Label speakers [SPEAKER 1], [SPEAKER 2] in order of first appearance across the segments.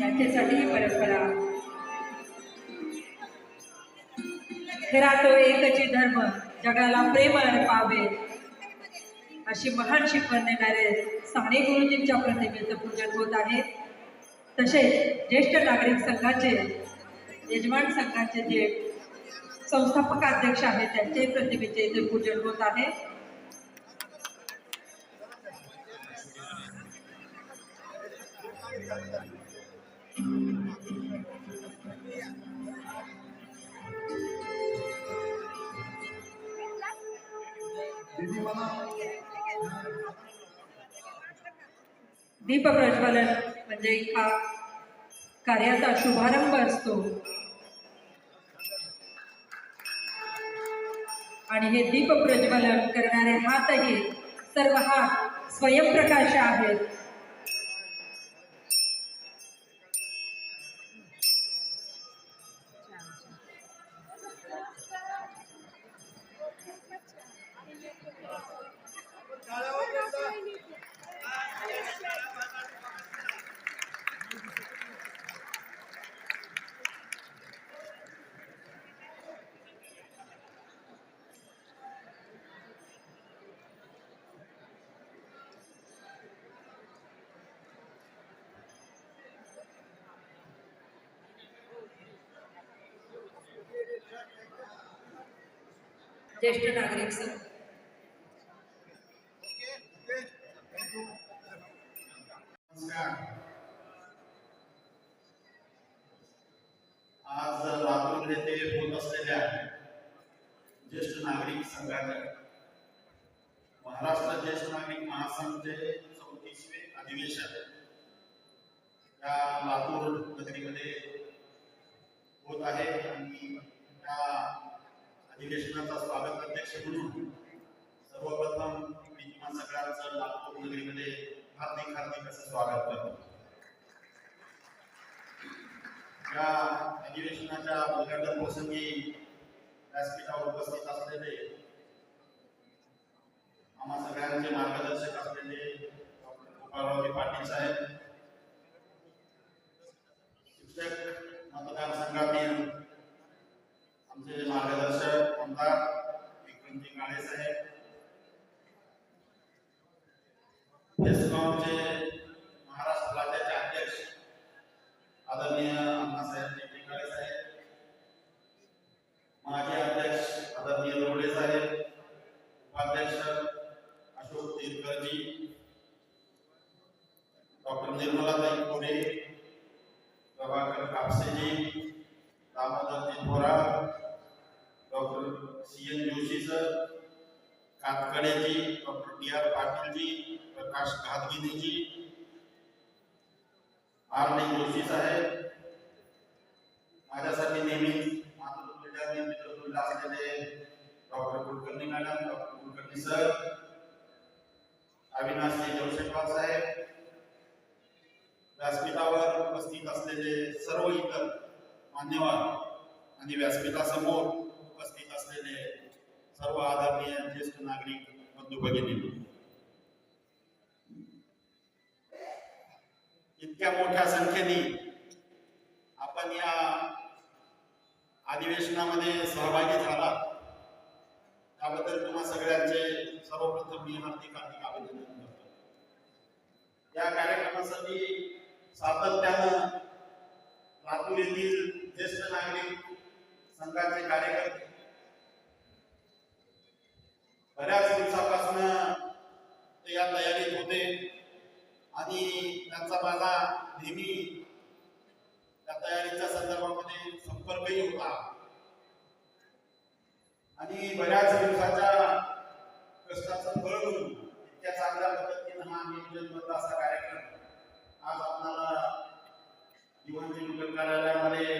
[SPEAKER 1] यांच्यासाठी ही परंपरा. खरा तो एकची धर्म जगाला प्रेम पावे. अशी महान शिकवण देणारे साने गुरुजींच्या प्रतिमेचं पूजन होत आहे. तसेच ज्येष्ठ नागरिक संघाचे यजमान संघाचे जे संस्थापक अध्यक्ष आहेत त्यांचे प्रतिमेचे इथे पूजन होत आहे. दीप प्रज्वलन म्हणजे हा कार्याचा शुभारंभ असतो. आणि हे दीप प्रज्वलन करणारे हातही सर्व हात स्वयंप्रकाश आहेत. ज्येष्ठ नागरिक संघ
[SPEAKER 2] आज लातूर येथे होत असलेल्या ज्येष्ठ नागरिक संघाच्या महाराष्ट्र ज्येष्ठ नागरिक महासंघचे चौतीसवे अधिवेशन या लातूर नगरीमध्ये होत आहे आणि अधिवेशनाचा स्वागत अध्यक्ष म्हणून सर्वप्रथम मी तुम्हा सगळ्यांचं नागपूर नगरीमध्ये हार्दिक हार्दिक असं स्वागत करतो. या अधिवेशनाच्या उद्घाटन प्रसंगी व्यासपीठावर उपस्थित असलेले आम्हा सगळ्यांचे मार्गदर्शक असलेले डॉक्टर गोपाळरावजी पाटील साहेब शिक्षक मतदारसंघातील आमचे मार्गदर्शक आमदार विक्रमजी काळे साहेब. महाराष्ट्र राज्याचे अध्यक्ष आदरणीय D R Patilji Prakash Ghatginiji R D Joshi साहेब माझ्यासाठी नेहमी मातृत्वच्या मित्रतुल्य असलेले डॉक्टर डॉक्टर सर साहेब उपस्थित सर्व इतर मान्यवर आणि व्यासपीठासमोर उपस्थित असलेले सर्व आदरणीय ज्येष्ठ नागरिक बंधू भगिनी इतक्या मोठ्या संख्येने आपण या अधिवेशनामध्ये सहभागी झाला. त्याबद्दल तुम्हा सगळ्यांचे सर्वप्रथम मी हार्दिक हार्दिक अभिनंदन करतो. या कार्यक्रमासाठी सातत्यानं लातूर येथील ज्येष्ठ नागरिक संघाचे कार्यकर्ते बऱ्याच दिवसापासून ते या तयारीत होते. आणि त्यांचा माझा नेहमी त्या तयारीच्या संदर्भामध्ये संपर्कही होता. आणि बऱ्याच दिवसाच्या कष्टाचं फळ म्हणून इतक्या चांगल्या पद्धतीनं हा नियोजनबद्ध असा कार्यक्रम आज आपल्याला जीवन मुलं कार्यालयामध्ये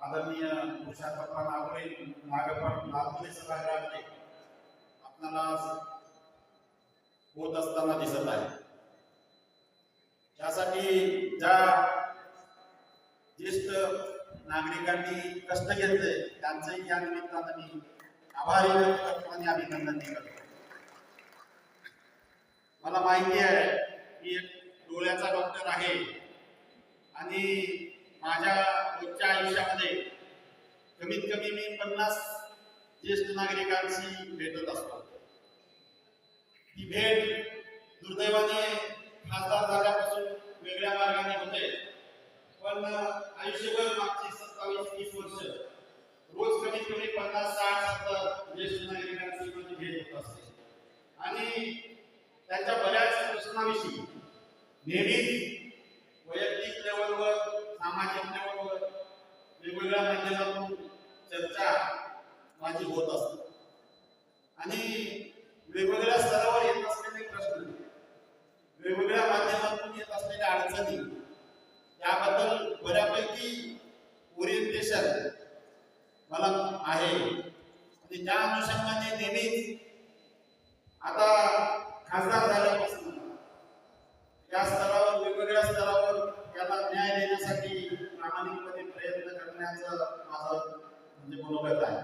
[SPEAKER 2] आदरणीय पुरुषार्थप्पा नागोरे नागप्पा नागोरे सभागृहामध्ये आपल्याला होत असताना दिसत आहे. त्यासाठी ज्या ज्येष्ठ नागरिकांनी कष्ट घेतले त्यांचंही या निमित्तानं मी आभारी व्यक्त करतो आणि अभिनंदन करतो. मला माहिती आहे मी एक डोळ्याचा डॉक्टर आहे आणि माझ्या रोजच्या आयुष्यामध्ये कमीत कमी मी पन्नास ज्येष्ठ नागरिकांशी भेटत असतो. ही भेट दुर्दैवाने खासदार झाल्यापासून वेगळ्या मार्गाने होते. पण आयुष्यभर मागची सत्तावीस तीस वर्ष रोज कमीत कमी पन्नास साठ सत्तर ज्येष्ठ नागरिकांची माझी भेट होत असते. आणि त्यांच्या बऱ्याच प्रश्नाविषयी नेहमीच वैयक्तिक लेवलवर सामाजिक लेवलवर वेगवेगळ्या माध्यमातून चर्चा माझी होत असते. आणि वेगवेगळ्या स्तरावर येत असलेले प्रश्न वेगवेगळ्या माध्यमातून येत असलेल्या अडचणी याबद्दल बऱ्यापैकी ओरिएंटेशन मला आहे. आणि त्या अनुषंगाने नेहमीच आता खासदार झाल्यापासून या स्तरावर वेगवेगळ्या स्तरावर याला न्याय देण्यासाठी प्रामाणिकपणे प्रयत्न करण्याचं माझं म्हणजे मनोगत आहे.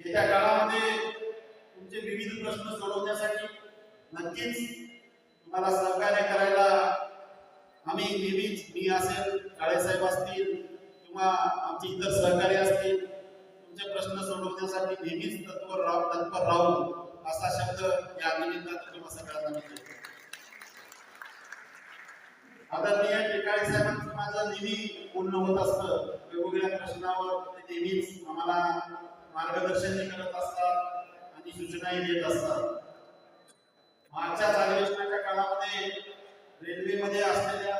[SPEAKER 2] येत्या काळामध्ये तुमचे विविध प्रश्न सोडवण्यासाठी नक्कीच तुम्हाला सहकार्य करायला आम्ही नेहमीच मी असेल काळेसाहेब असतील किंवा आमचे इतर सहकारी असतील तुमचे प्रश्न सोडवण्यासाठी नेहमीच तत्पर राहू तत्पर राहू असा शब्द या निमित्तानं तुम्हा सगळ्यांना मी देतो. आदरणीय टिकाळे साहेबांचं माझं नेहमी पूर्ण होत असतं. वेगवेगळ्या प्रश्नावर ते नेहमीच आम्हाला मार्गदर्शनही करत असतात. सूचनाही देत असतात. मागच्या अधिवेशनाच्या काळामध्ये रेल्वेमध्ये असलेल्या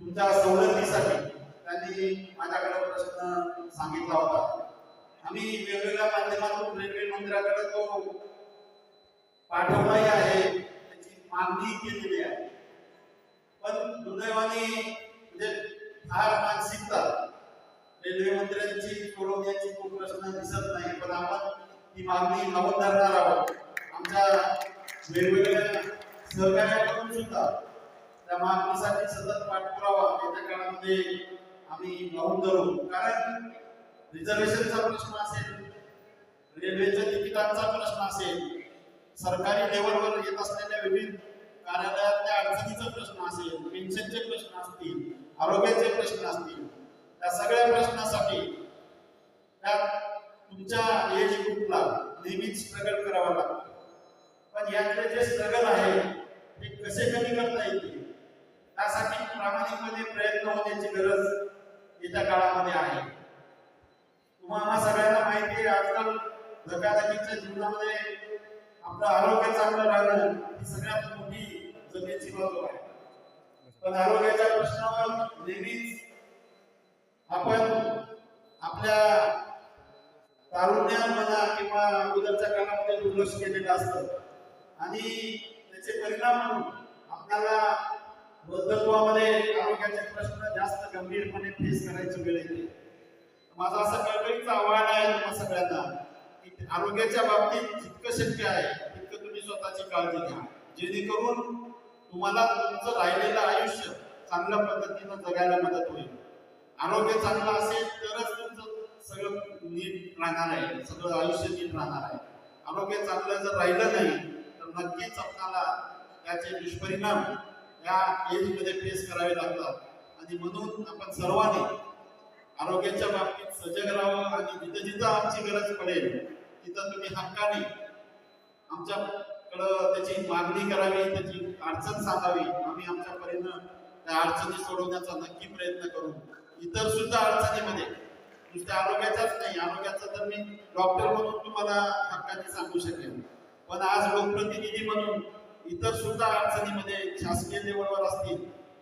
[SPEAKER 2] तुमच्या सवलतीसाठी त्यांनी माझ्याकडे प्रश्न सांगितला होता. आम्ही वेगवेगळ्या माध्यमातून रेल्वे मंत्र्याकडे तो पाठवलाही आहे. त्याची मागणी केलेली आहे. पण दुर्दैवाने म्हणजे फार मानसिकता रेल्वे मंत्र्यांची सोडवण्याची तो प्रश्न दिसत नाही. पण आपण ही मागणी लावून धरणार आहोत. आमच्या वेगवेगळ्या सहकार्याकडून सुद्धा त्या मागणीसाठी सतत पाठपुरावा येत्या काळामध्ये आम्ही लावून धरू. कारण रिझर्वेशनचा प्रश्न असेल रेल्वेच्या तिकिटांचा प्रश्न असेल सरकारी लेवलवर येत असलेल्या विविध कार्यालयातल्या अडचणीचा प्रश्न असेल पेन्शनचे प्रश्न असतील आरोग्याचे प्रश्न असतील त्या सगळ्या प्रश्नासाठी त्या तुमच्या एज ग्रुपला नेहमीच स्ट्रगल करावं लागतं पण यातले जे स्ट्रगल आहे ते कसे कमी करता येतील? त्यासाठी प्रामाणिकपणे प्रयत्न होण्याची गरज येत्या काळामध्ये आहे. तुम्हाला सगळ्यांना माहिती आहे आजकाल धकाधकीच्या जीवनामध्ये आपलं आरोग्य चांगलं राहणं ही सगळ्यात मोठी जमेची बाजू आहे. पण आरोग्याच्या प्रश्नावर नेहमीच आपण आपल्या तारुण्या म्हणा किंवा अगोदरच्या काळामध्ये दुर्लक्ष केलेलं असतं. आणि त्याचे परिणाम म्हणून आपल्याला वृद्धत्वामध्ये आरोग्याचे प्रश्न जास्त गंभीरपणे फेस करायची वेळ येते. माझं असं कळकळीचं आव्हान आहे तुम्हाला सगळ्यांना की आरोग्याच्या बाबतीत जितकं शक्य आहे तितकं तुम्ही स्वतःची काळजी घ्या. जेणेकरून तुम्हाला तुमचं राहिलेलं आयुष्य चांगल्या पद्धतीनं जगायला मदत होईल. आरोग्य चांगलं असेल तरच तुमचं सगळं नीट राहणार आहे सगळं आयुष्य नीट राहणार आहे. आरोग्य चांगलं जर राहिलं नाही नक्कीच आपल्याला त्याचे दुष्परिणाम या एजमध्ये फेस करावे लागतात. आणि म्हणून आपण सर्वांनी आरोग्याच्या बाबतीत सजग राहावं आणि जिथं जिथं आमची गरज पडेल तिथं तुम्ही हक्काने आमच्याकडं त्याची मागणी करावी त्याची अडचण सांगावी. आम्ही आमच्या परीनं त्या अडचणी सोडवण्याचा नक्की प्रयत्न करू. इतर सुद्धा अडचणीमध्ये नुसत्या आरोग्याच्याच नाही आरोग्याचा तर मी डॉक्टर म्हणून तुम्हाला हक्काने सांगू शकेन. पण आज लोकप्रतिनिधी म्हणून इतर सुद्धा अडचणीमध्ये शासकीय लेवलवर असतील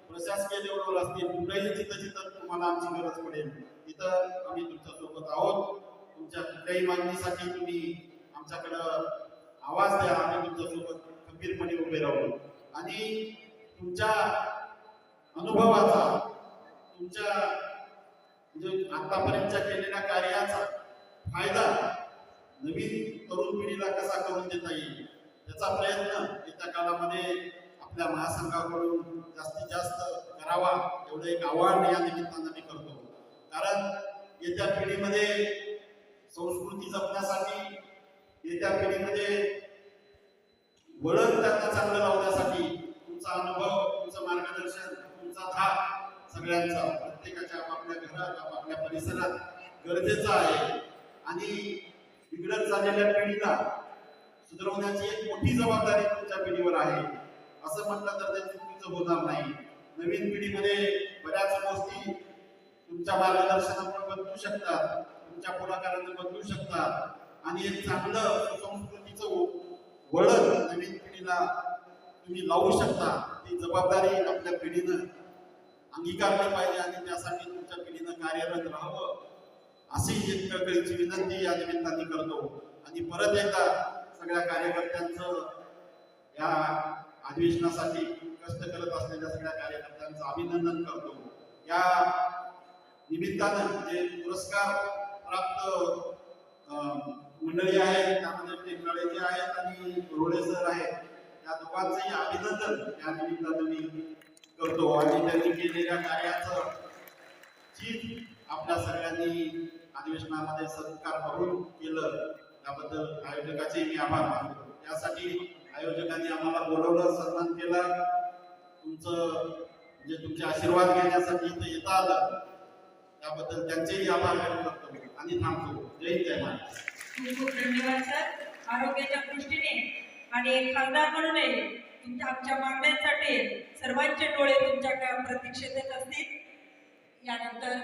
[SPEAKER 2] प्रशासकीय लेवलवर असतील कुठेही जिथं जिथं तुम्हाला आमची गरज पडेल तिथं आम्ही तुमच्यासोबत आहोत. तुमच्या कुठल्याही मागणीसाठी तुम्ही आमच्याकडं आवाज द्या आम्ही तुमच्यासोबत खंबीरपणे उभे राहू. आणि तुमच्या अनुभवाचा तुमच्या म्हणजे आतापर्यंतच्या केलेल्या कार्याचा फायदा नवीन तरुण पिढीला कसा करून देता येईल? याचा प्रयत्न येत्या काळामध्ये आपल्या महासंघाकडून जास्तीत जास्त करावा एवढं एक आव्हान या निमित्तानं मी करतो. कारण येत्या पिढीमध्ये संस्कृती जपण्यासाठी येत्या पिढीमध्ये वळण त्यांना चांगलं लावण्यासाठी तुमचा अनुभव तुमचं मार्गदर्शन तुमचा धाक सगळ्यांचा प्रत्येकाच्या आपापल्या घरात आपापल्या परिसरात गरजेचं आहे. आणि बिघडत चाललेल्या पिढीला सुधारवण्याची एक मोठी जबाबदारी तुमच्या पिढीवर आहे. असं म्हटलं तर ते चुकीचं होणार नाही. नवीन पिढीमध्ये बऱ्याच गोष्टी तुमच्या मार्गदर्शनामुळे बदलू शकतात तुमच्या पुढाकाराने बदलू शकतात. आणि एक चांगलं संस्कृतीचं वळण नवीन पिढीला तुम्ही लावू शकता. ती जबाबदारी आपल्या पिढीनं अंगीकारली पाहिजे आणि त्यासाठी तुमच्या पिढीनं कार्यरत राहावं. अशी एक कळकळीची विनंती या निमित्ताने करतो. आणि परत एकदा सगळ्या कार्यकर्त्यांचं या अधिवेशनासाठी कष्ट करत असलेल्या सगळ्या कार्यकर्त्यांचं अभिनंदन करतो. या निमित्तानं जे पुरस्कार प्राप्त अं, मंडळी आहेत त्यामध्ये टेंबळे जे आहेत आणि रोडे सर आहेत या दोघांचंही अभिनंदन या निमित्तानं मी करतो. आणि त्यांनी केलेल्या कार्याचं जी आपल्या सगळ्यांनी अधिवेशनामध्ये सत्कार करून केलं. त्याबद्दल आयोजकाचे मी आभार मानतो. त्यासाठी आयोजकांनी आम्हाला बोलवलं सन्मान केला. तुमचं म्हणजे तुमचे आशीर्वाद घेण्यासाठी इथं येता आलं. त्याबद्दल त्यांचेही आभार व्यक्त करतो आणि थांबतो. जय जय महाराष्ट्र.
[SPEAKER 1] खूप खूप धन्यवाद सर. आरोग्याच्या दृष्टीने आणि एक खासदार म्हणून तुमच्या आमच्या मागण्यांसाठी सर्वांचे डोळे तुमच्या प्रतीक्षेत येत असतील. यानंतर